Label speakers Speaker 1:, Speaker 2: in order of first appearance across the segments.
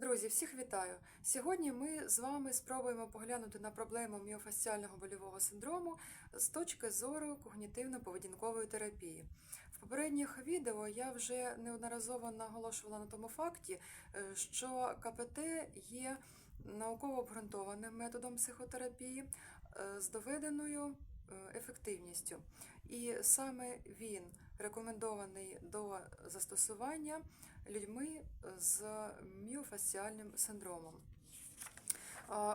Speaker 1: Друзі, всіх вітаю! Сьогодні ми з вами спробуємо поглянути на проблему міофасціального больового синдрому з точки зору когнітивно-поведінкової терапії. В попередніх відео я вже неодноразово наголошувала на тому факті, е, що КПТ є науково обґрунтованим методом психотерапії е, з доведеною е, ефективністю. І саме він рекомендований до застосування людьми з міофасціальним синдромом.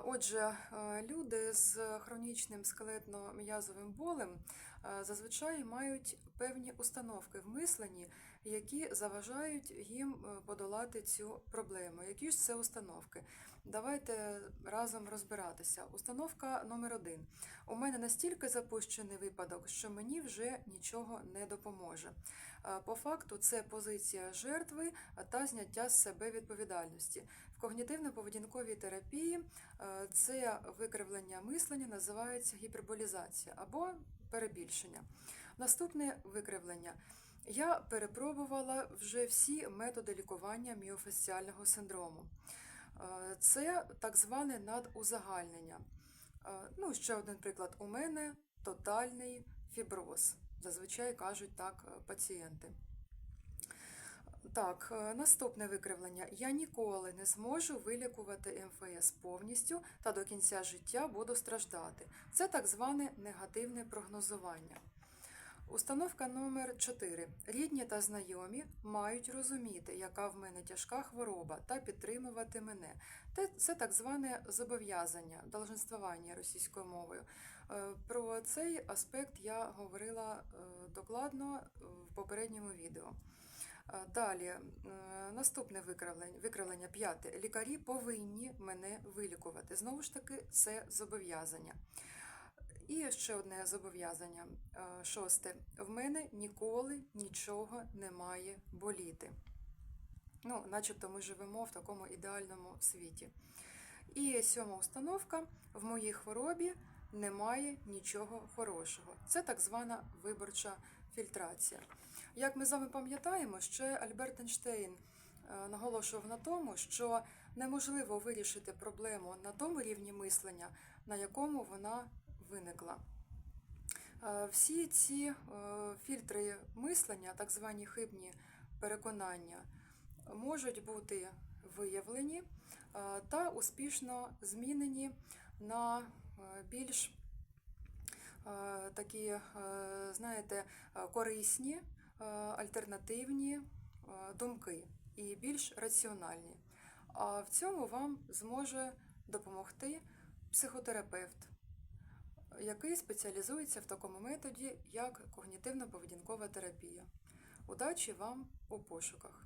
Speaker 1: Отже, е, люди з хронічним скелетно-м'язовим болем е, зазвичай мають певні установки в мисленні, які заважають їм е, подолати цю проблему. Які ж це установки? Давайте разом розбиратися. Установка номер один. У мене настільки запущений випадок, що мені вже нічого не допоможе. Е, По факту, це позиція жертви та зняття з себе відповідальності. В когнітивно-поведінковій терапії е, це викривлення мислення називається гіперболізація або перебільшення. Наступне викривлення. Я перепробувала вже всі методи лікування міофасціального синдрому. Е, Це так зване надузагальнення. Е, Ну, ще один приклад. У мене тотальний фіброз. Зазвичай кажуть так е, пацієнти. Так, наступне викривлення. Я ніколи не зможу вилікувати МФС повністю та до кінця життя буду страждати. Це так зване негативне прогнозування. Установка номер 4. Рідні та знайомі мають розуміти, яка в мене тяжка хвороба, та підтримувати мене. Це так зване зобов'язання, долженствування російською мовою. Е, Про цей аспект я говорила е, докладно е, в попередньому відео. Далі, наступне викривлення, викривлення п'яте. Лікарі повинні мене вилікувати. Знову ж таки, це зобов'язання. І ще одне зобов'язання. Е, Шосте. В мене ніколи нічого не має боліти. Ну, начебто ми живемо в такому ідеальному світі. І сьома установка: в моїй хворобі немає нічого хорошого. Це так звана виборча фільтрація. Як ми з вами пам'ятаємо, ще Альберт Ейнштейн е, наголошував на тому, що неможливо вирішити проблему на тому рівні мислення, на якому вона виникла. Е, Всі ці е, фільтри мислення, так звані хибні переконання, можуть бути виявлені е, та успішно змінені на більш такі, знаєте, корисні, альтернативні думки і більш раціональні. А в цьому вам зможе допомогти психотерапевт, який спеціалізується в такому методі, як когнітивно-поведінкова терапія. Удачі вам у пошуках!